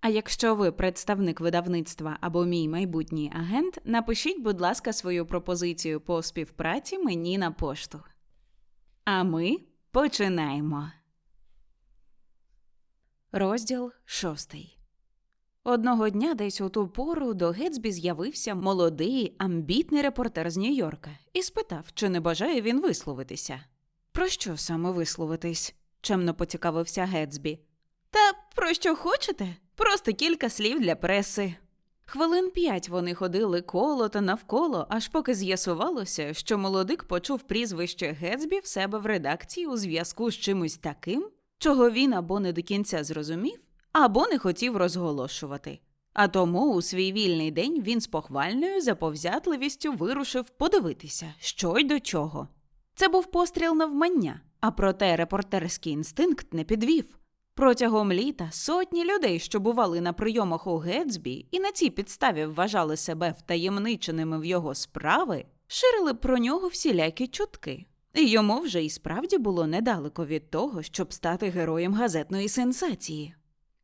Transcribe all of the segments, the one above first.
А якщо ви представник видавництва або мій майбутній агент, напишіть, будь ласка, свою пропозицію по співпраці мені на пошту. А ми починаємо. Розділ шостий. Одного дня десь у ту пору до Гетсбі з'явився молодий, амбітний репортер з Нью-Йорка і спитав, чи не бажає він висловитися. Про що саме висловитись? чемно поцікавився Гетсбі. Та про що хочете? Просто кілька слів для преси. Хвилин п'ять вони ходили коло та навколо, аж поки з'ясувалося, що молодик почув прізвище Гетсбі в себе в редакції у зв'язку з чимось таким, чого він або не до кінця зрозумів, або не хотів розголошувати. А тому у свій вільний день він з похвальною заповзятливістю вирушив подивитися, що й до чого. Це був постріл навмання, а проте репортерський інстинкт не підвів. Протягом літа сотні людей, що бували на прийомах у Гетсбі і на цій підставі вважали себе втаємниченими в його справи, ширили про нього всілякі чутки. І йому вже і справді було недалеко від того, щоб стати героєм газетної сенсації.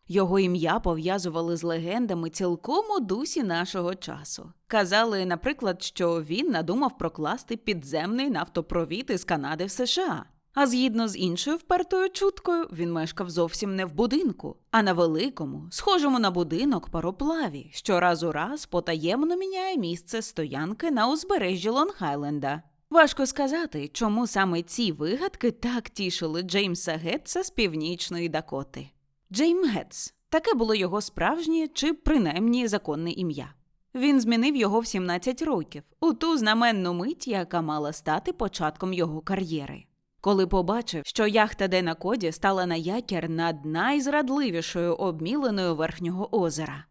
Його ім'я пов'язували з легендами цілком у дусі нашого часу. Казали, наприклад, що він надумав прокласти підземний нафтопровід із Канади в США. А згідно з іншою впертою чуткою, він мешкав зовсім не в будинку, а на великому, схожому на будинок пароплаві, що раз у раз потаємно міняє місце стоянки на узбережжі Лонг-Айленда. Важко сказати, чому саме ці вигадки так тішили Джеймса Гетса з північної Дакоти. Джейм Гетс таке було його справжнє чи принаймні законне ім'я. Він змінив його в 17 років, у ту знаменну мить, яка мала стати початком його кар'єри. Коли побачив, що яхта Дена Коді стала на якір над найзрадливішою обміленою верхнього озера.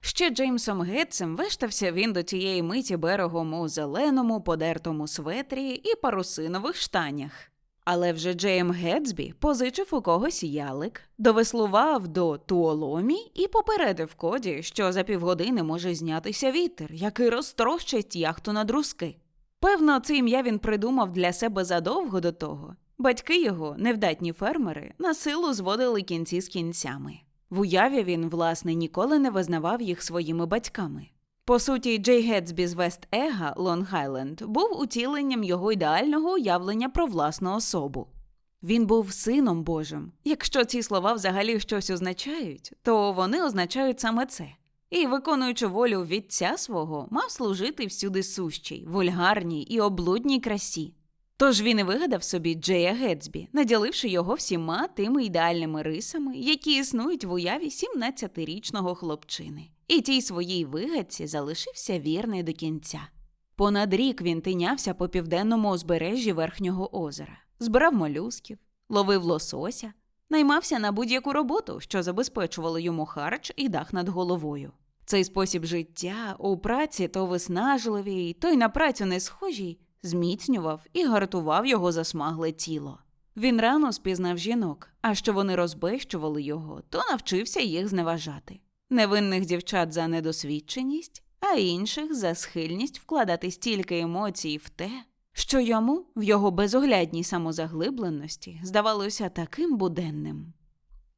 Ще Джеймсом Гетцем вештався він до цієї миті берегом у зеленому, подертому светрі і парусинових штанях. Але вже Джейм Гетсбі позичив у когось ялик, довеслував до туоломі і попередив коді, що за півгодини може знятися вітер, який розтрощить яхту на друзки. Певно, це ім'я він придумав для себе задовго до того. Батьки його, невдатні фермери, на силу зводили кінці з кінцями. В уяві він, власне, ніколи не визнавав їх своїми батьками. По суті, Джей Гетсбі з Вест Ега, Лонг-Айленд, був утіленням його ідеального уявлення про власну особу. Він був сином Божим. Якщо ці слова взагалі щось означають, то вони означають саме це. І, виконуючи волю вітця свого, мав служити всюди сущій, вульгарній і облудній красі. Тож він і вигадав собі Джея Гетсбі, наділивши його всіма тими ідеальними рисами, які існують в уяві 17-річного хлопчини. І тій своїй вигадці залишився вірний до кінця. Понад рік він тинявся по південному узбережжі верхнього озера, збирав молюсків, ловив лосося, наймався на будь-яку роботу, що забезпечувало йому харч і дах над головою. Цей спосіб життя у праці то виснажливій, то й на працю не схожій, зміцнював і гартував його засмагле тіло. Він рано спізнав жінок, а що вони розбещували його, то навчився їх зневажати. Невинних дівчат за недосвідченість, а інших за схильність вкладати стільки емоцій в те, що йому в його безоглядній самозаглибленості здавалося таким буденним.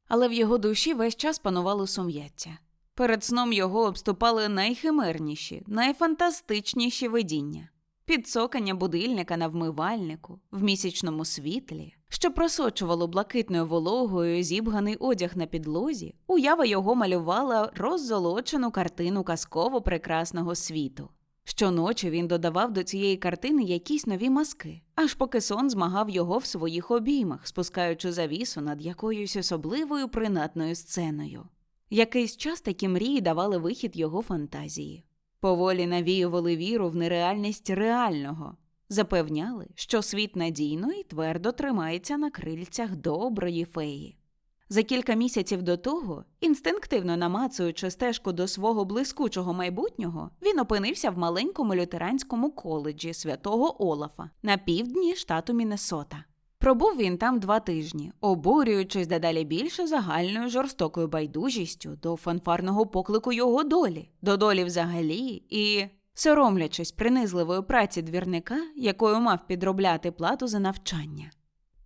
Але в його душі весь час панувало сум'яття. Перед сном його обступали найхимерніші, найфантастичніші видіння підсокання будильника на вмивальнику в місячному світлі, що просочувало блакитною вологою зібганий одяг на підлозі, уява його малювала роззолочену картину казково прекрасного світу. Щоночі він додавав до цієї картини якісь нові маски, аж поки сон змагав його в своїх обіймах, спускаючи завісу над якоюсь особливою принадною сценою. Якийсь час такі мрії давали вихід його фантазії. Поволі навіювали віру в нереальність реального, запевняли, що світ надійно і твердо тримається на крильцях доброї феї. За кілька місяців до того, інстинктивно намацуючи стежку до свого блискучого майбутнього, він опинився в маленькому лютеранському коледжі святого Олафа на півдні штату Міннесота. Пробув він там два тижні, обурюючись дедалі більше загальною жорстокою байдужістю до фанфарного поклику його долі, до долі взагалі, і соромлячись принизливої праці двірника, якою мав підробляти плату за навчання.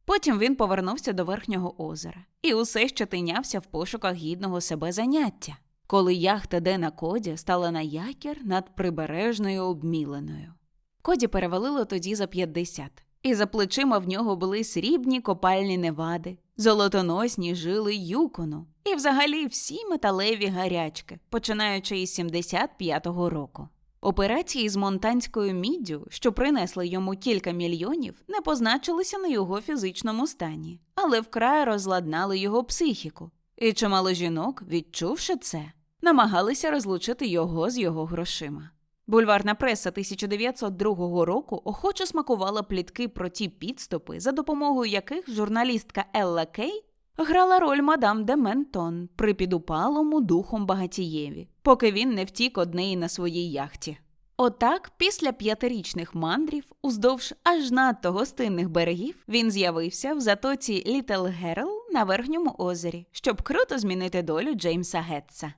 Потім він повернувся до верхнього озера і усе ще тинявся в пошуках гідного себе заняття, коли яхта Дена Коді стала на якір над прибережною обміленою. Коді перевалило тоді за 50, і за плечима в нього були срібні копальні невади, золотоносні жили юкону і взагалі всі металеві гарячки, починаючи із 75-го року. Операції з монтанською міддю, що принесли йому кілька мільйонів, не позначилися на його фізичному стані, але вкрай розладнали його психіку. І чимало жінок, відчувши це, намагалися розлучити його з його грошима. Бульварна преса 1902 року охоче смакувала плітки про ті підступи, за допомогою яких журналістка Елла Кей грала роль мадам де Ментон при підупалому духом багатієві, поки він не втік од неї на своїй яхті. Отак, після п'ятирічних мандрів, уздовж аж надто гостинних берегів, він з'явився в затоці Літл Герл на верхньому озері, щоб круто змінити долю Джеймса Гетца.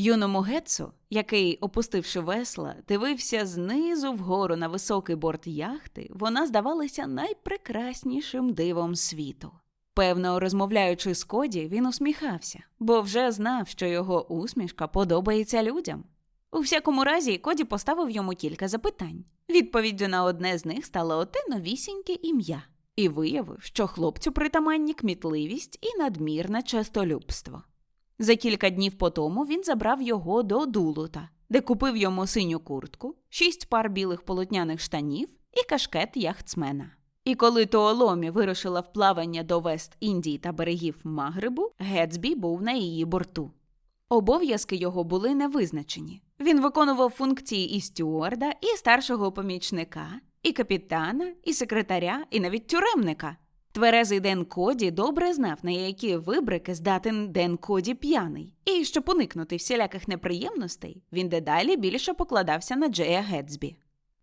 Юному Гетцу, який, опустивши весла, дивився знизу вгору на високий борт яхти, вона здавалася найпрекраснішим дивом світу. Певно, розмовляючи з Коді, він усміхався, бо вже знав, що його усмішка подобається людям. У всякому разі, Коді поставив йому кілька запитань. Відповіддю на одне з них стало оте новісіньке ім'я, і виявив, що хлопцю притаманні кмітливість і надмірне честолюбство. За кілька днів по тому він забрав його до Дулута, де купив йому синю куртку, шість пар білих полотняних штанів і кашкет яхтсмена. І коли Тооломі вирушила в плавання до Вест-Індії та берегів Магрибу, Гетсбі був на її борту. Обов'язки його були невизначені. Він виконував функції і стюарда, і старшого помічника, і капітана, і секретаря, і навіть тюремника. Тверезий Ден Коді добре знав, на які вибрики здатен Ден Коді п'яний, і щоб уникнути всіляких неприємностей, він дедалі більше покладався на Джея Гетсбі.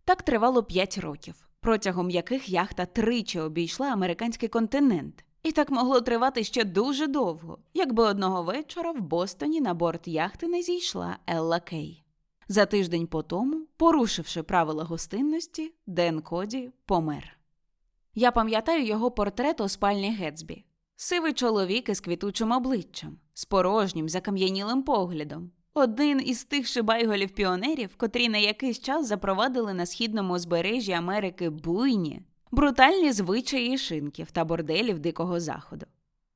Так тривало п'ять років, протягом яких яхта тричі обійшла американський континент, і так могло тривати ще дуже довго, якби одного вечора в Бостоні на борт яхти не зійшла Елла Кей. За тиждень по тому, порушивши правила гостинності, Ден Коді помер. Я пам'ятаю його портрет у спальні Гетсбі. Сивий чоловік із квітучим обличчям, з порожнім, закам'янілим поглядом. Один із тих шибайголів піонерів, котрі на якийсь час запровадили на східному узбережжі Америки буйні, брутальні звичаї шинків та борделів Дикого Заходу.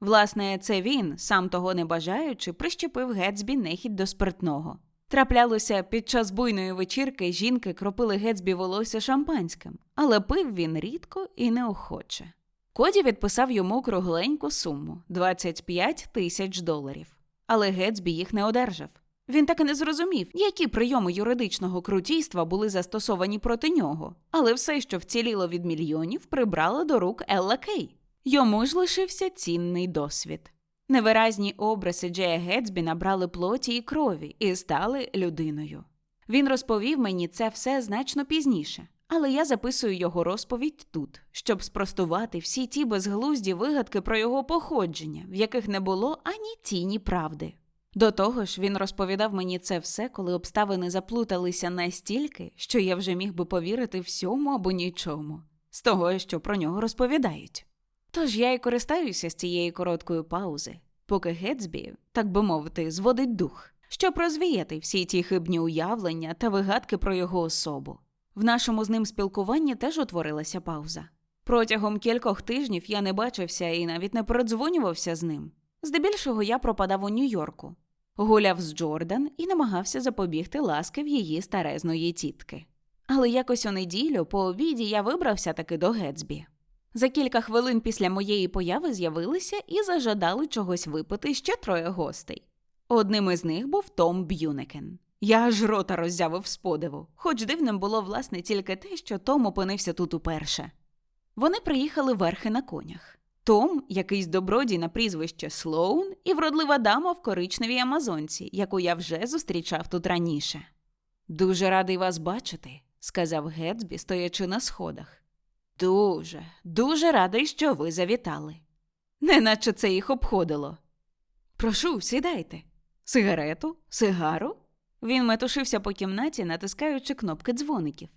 Власне, це він, сам того не бажаючи, прищепив Гетсбі нехідь до спиртного. Траплялося під час буйної вечірки жінки кропили Гетсбі волосся шампанським, але пив він рідко і неохоче. Коді відписав йому кругленьку суму 25 тисяч доларів. Але Гетсбі їх не одержав. Він так і не зрозумів, які прийоми юридичного крутійства були застосовані проти нього, але все, що вціліло від мільйонів, прибрало до рук Елла Кей. Йому ж лишився цінний досвід. Невиразні образи Джея Гетсбі набрали плоті і крові і стали людиною. Він розповів мені це все значно пізніше, але я записую його розповідь тут, щоб спростувати всі ті безглузді вигадки про його походження, в яких не було ані тіні правди. До того ж, він розповідав мені це все, коли обставини заплуталися настільки, що я вже міг би повірити всьому або нічому, з того, що про нього розповідають. Тож я й користаюся з цієї короткої паузи, поки Гетсбі, так би мовити, зводить дух, щоб розвіяти всі ті хибні уявлення та вигадки про його особу. В нашому з ним спілкуванні теж утворилася пауза. Протягом кількох тижнів я не бачився і навіть не передзвонювався з ним. Здебільшого я пропадав у Нью-Йорку, гуляв з Джордан і намагався запобігти ласки в її старезної тітки. Але якось у неділю по обіді я вибрався таки до Гетсбі. За кілька хвилин після моєї появи з'явилися і зажадали чогось випити ще троє гостей. Одним із них був Том Б'юнекен. Я аж рота роззявив з подиву, хоч дивним було власне тільки те, що Том опинився тут уперше. Вони приїхали верхи на конях. Том, якийсь добродій на прізвище Слоун, і вродлива дама в коричневій амазонці, яку я вже зустрічав тут раніше. Дуже радий вас бачити, сказав Гетсбі, стоячи на сходах. Дуже, дуже радий, що ви завітали. Неначе це їх обходило. Прошу, сідайте. Сигарету? Сигару? Він метушився по кімнаті, натискаючи кнопки дзвоників.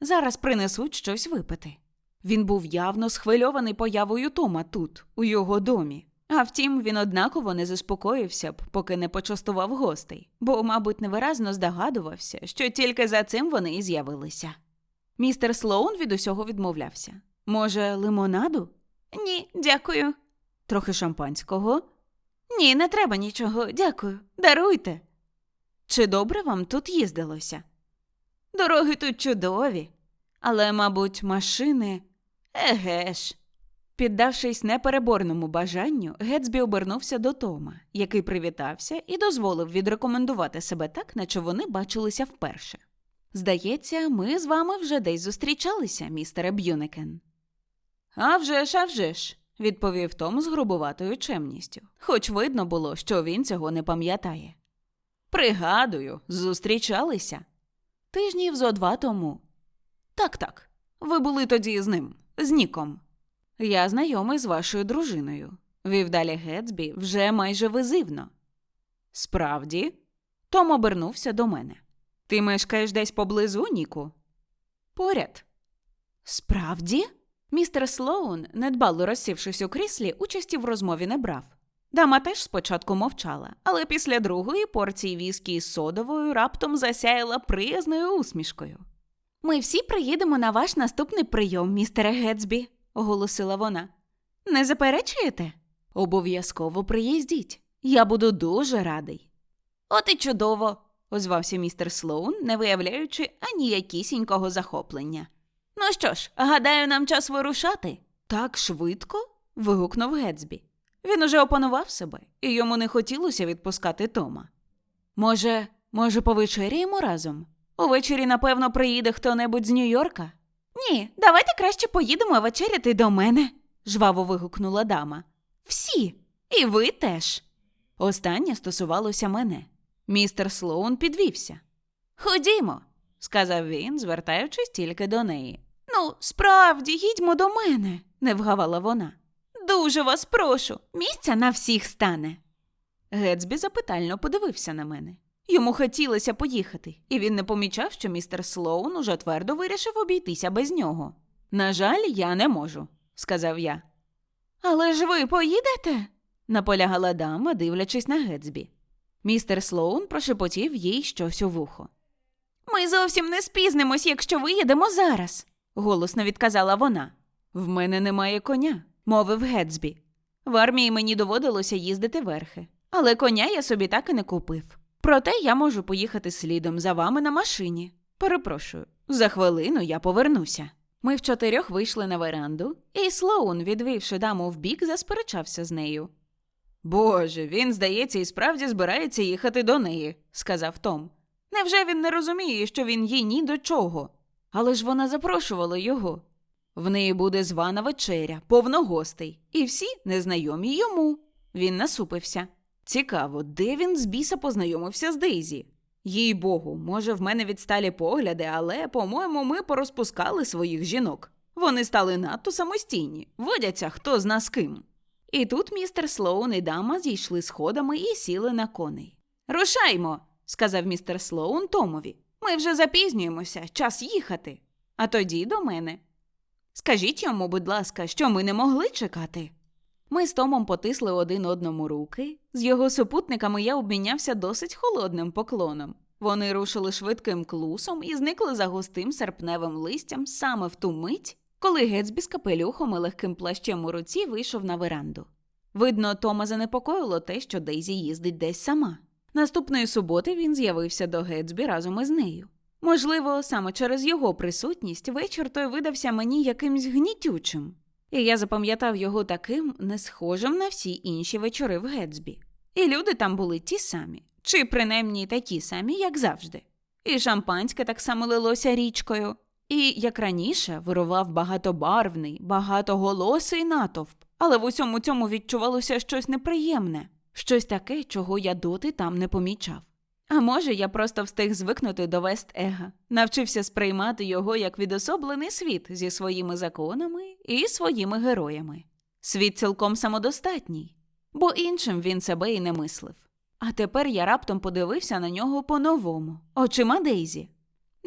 Зараз принесуть щось випити. Він був явно схвильований появою Тома тут, у його домі. А втім, він однаково не заспокоївся б, поки не почастував гостей, бо, мабуть, невиразно здогадувався, що тільки за цим вони і з'явилися. Містер Слоун від усього відмовлявся. Може, лимонаду? Ні, дякую. Трохи шампанського? Ні, не треба нічого, дякую. Даруйте. Чи добре вам тут їздилося? Дороги тут чудові, але, мабуть, машини. Еге ж. Піддавшись непереборному бажанню, Гетсбі обернувся до Тома, який привітався і дозволив відрекомендувати себе так, наче вони бачилися вперше. Здається, ми з вами вже десь зустрічалися, містере Б'юнекен. «А вже ж, а вже ж», – відповів Том з грубуватою чемністю, хоч видно було, що він цього не пам'ятає. Пригадую, зустрічалися. Тижнів зо два тому. Так, так. Ви були тоді з ним, з Ніком. Я знайомий з вашою дружиною, вів далі Гетсбі вже майже визивно. Справді, Том обернувся до мене. Ти мешкаєш десь поблизу, Ніку? Поряд. Справді? Містер Слоун, недбало розсівшись у кріслі, участі в розмові не брав. Дама теж спочатку мовчала, але після другої порції віскі із содовою раптом засяяла приязною усмішкою. Ми всі приїдемо на ваш наступний прийом, містере Гетсбі, оголосила вона. Не заперечуєте? Обов'язково приїздіть. Я буду дуже радий. От і чудово, озвався містер Слоун, не виявляючи аніякісінького захоплення. Ну що ж, гадаю, нам час вирушати. Так швидко? вигукнув Гетсбі. Він уже опанував себе, і йому не хотілося відпускати Тома. Може, може, повечеряємо разом? Увечері, напевно, приїде хто-небудь з Нью-Йорка? Ні, давайте краще поїдемо вечеряти до мене, жваво вигукнула дама. Всі, і ви теж. Останнє стосувалося мене. Містер Слоун підвівся. Ходімо, сказав він, звертаючись тільки до неї. Ну, справді, їдьмо до мене, не вгавала вона. Дуже вас прошу, місця на всіх стане. Гетсбі запитально подивився на мене. Йому хотілося поїхати, і він не помічав, що містер Слоун уже твердо вирішив обійтися без нього. На жаль, я не можу, сказав я. Але ж ви поїдете? наполягала дама, дивлячись на Гетсбі. Містер Слоун прошепотів їй щось у вухо. Ми зовсім не спізнимось, якщо виїдемо зараз, голосно відказала вона. В мене немає коня, мовив Гетсбі. В армії мені доводилося їздити верхи, але коня я собі так і не купив. Проте я можу поїхати слідом за вами на машині. Перепрошую, за хвилину я повернуся. Ми в чотирьох вийшли на веранду, і Слоун, відвівши даму вбік, засперечався з нею. Боже, він, здається, і справді збирається їхати до неї, сказав Том. Невже він не розуміє, що він їй ні до чого? Але ж вона запрошувала його. В неї буде звана вечеря, повно гостей, і всі незнайомі йому. Він насупився. Цікаво, де він з біса познайомився з Дейзі? Їй богу, може, в мене відсталі погляди, але, по-моєму, ми порозпускали своїх жінок. Вони стали надто самостійні, водяться хто з ким. І тут містер Слоун і дама зійшли сходами і сіли на коней. Рушаймо, сказав містер Слоун Томові. Ми вже запізнюємося, час їхати. А тоді до мене. Скажіть йому, будь ласка, що ми не могли чекати. Ми з Томом потисли один одному руки. З його супутниками я обмінявся досить холодним поклоном. Вони рушили швидким клусом і зникли за густим серпневим листям саме в ту мить, коли Гетсбі з капелюхом і легким плащем у руці вийшов на веранду. Видно, Тома занепокоїло те, що Дейзі їздить десь сама. Наступної суботи він з'явився до Гетсбі разом із нею. Можливо, саме через його присутність вечір той видався мені якимсь гнітючим, і я запам'ятав його таким, не схожим на всі інші вечори в Гетсбі. І люди там були ті самі, чи принаймні такі самі, як завжди. І шампанське так само лилося річкою, і, як раніше, вирував багатобарвний, багатоголосий натовп, але в усьому цьому відчувалося щось неприємне, щось таке, чого я доти там не помічав. А може, я просто встиг звикнути до Вест-Ега, навчився сприймати його як відособлений світ зі своїми законами і своїми героями. Світ цілком самодостатній, бо іншим він себе і не мислив. А тепер я раптом подивився на нього по-новому, очима Дейзі.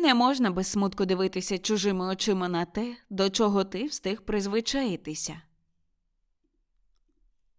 Не можна без смутку дивитися чужими очима на те, до чого ти встиг призвичаїтися.